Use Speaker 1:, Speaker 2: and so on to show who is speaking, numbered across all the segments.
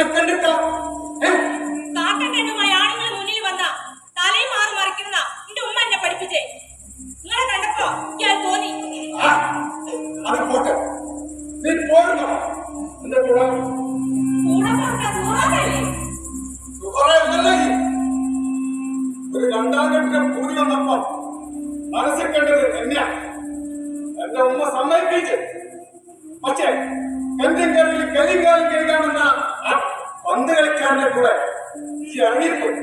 Speaker 1: എടുക്കാം ഏ?
Speaker 2: കാക്കക്കണ്ണുമായി ആണുങ്ങൾ മുന്നിൽ വന്ന തലയും മാറി മറിക്കുന്ന എന്റെ ഉമ്മ എന്നെ പഠിപ്പിച്ചേ. നിങ്ങളെ കണ്ടപ്പോ ഞാൻ തോന്നി.
Speaker 1: അത് പോട്ടെ. നീ പോരുന്നോ? എന്റെ കൂടെ?
Speaker 2: കൂടെ
Speaker 1: ഒന്നല്ലേ നീ? ഒരു രണ്ടാം കെട്ടിന്റെ പൂതി വന്നപ്പോ മനസ്സിൽ കണ്ടത് എന്നെയാ. എന്റെ ഉമ്മ സമ്മതിപ്പിച്ച്. പക്ഷേ കല്ലും കാലം കഴിക്കാമെന്ന ആ പന്ത് കളിക്കാരന്റെ കൂടെ ഈ ഇറങ്ങിപ്പോയി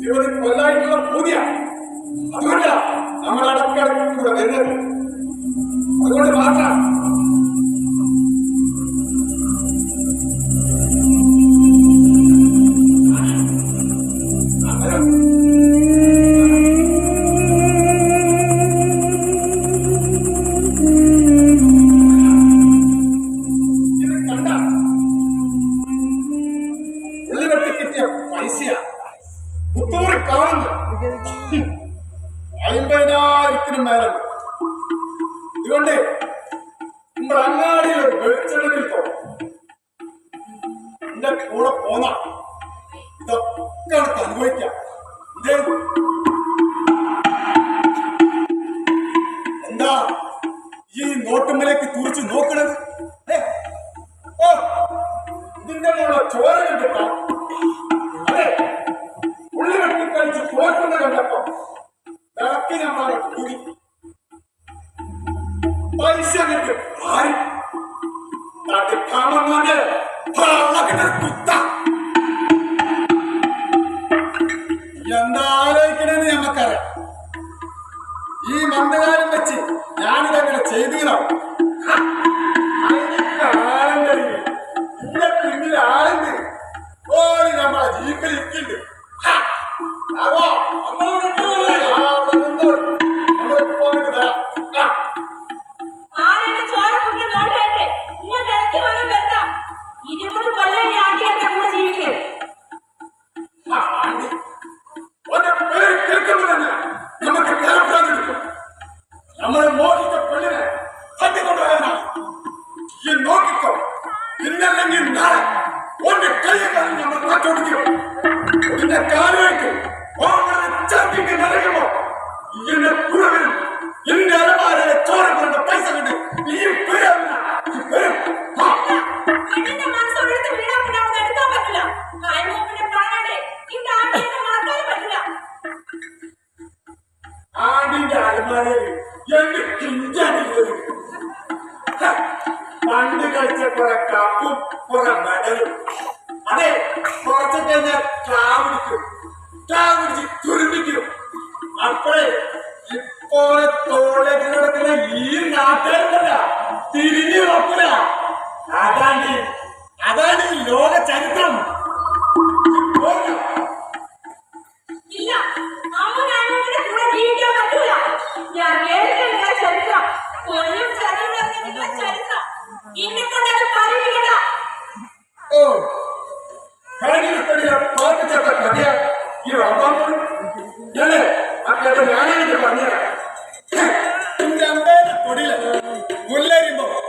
Speaker 1: ഇരുപത് കൊല്ലായിട്ടുള്ള പൂതിയാ. അതുകൊണ്ടാ നമ്മൾ അടക്കടക്ക് വരുന്നത്. അതുകൊണ്ട് അമ്പതിനായിരത്തിന് മേലെ ഇതുകൊണ്ട് നമ്മുടെ അങ്ങാടിയിൽ ഒരു എന്റെ കൂടെ പോന്ന. ഇതൊക്കെ നമുക്ക് അനുഭവിക്കാം. എന്താ ഈ നോട്ടുമ്മലേക്ക് തുറിച്ച് നോക്കണത്? ഇതിന്റെ മോളെ ചോര കണ്ടിട്ടാ. ഇറക്കി നമ്മളെ കൂടി പൈസ കിട്ടി. ആര്? തടുക്കാമെന്നാണ് കുത്ത. എന്താ ആലോചിക്കണെന്ന് ഞമ്മക്കറിയാം. ഈ മന്ദകാലം വെച്ച് ഞാനിതങ്ങനെ ചെയ്തീനോ പിന്നിറങ്ങി നാളെ ഓന്റെ കൈ കാലിൽ നമ്മൾ മാറ്റോടിക്കും നിന്റെ കാലുകൾക്ക് ഓനെ ചാട്ടിക്ക് നിറയുമോ? എന്നെ പുറവിൽ എന്റെ അലമാരെ ചോരപ്പുറന്റെ പൈസ കണ്ട് ഈ
Speaker 2: പേരാവില്ല
Speaker 1: ആടിന്റെ അലമാരയിൽ എന്റെ കിഞ്ചാടി പണ്ട് കളിച്ച കുറെ കപ്പും കുറെ മെഡലും അതെ കുറച്ചൊക്കെ ഞാൻ ചാവിടിക്കും ചാവിടിച്ച് തുരുമ്പിക്കും.
Speaker 2: ಓ ಕಳಗಿನ ಕಡೆಯ ಪಾಪ ಚಪ್ಪ ಕಡೆಯ ಈ ರಾಮಾನು ಎಳೆ ಆ ಕಡೆ ಯಾರಾಗಿ ಬಂದಿರ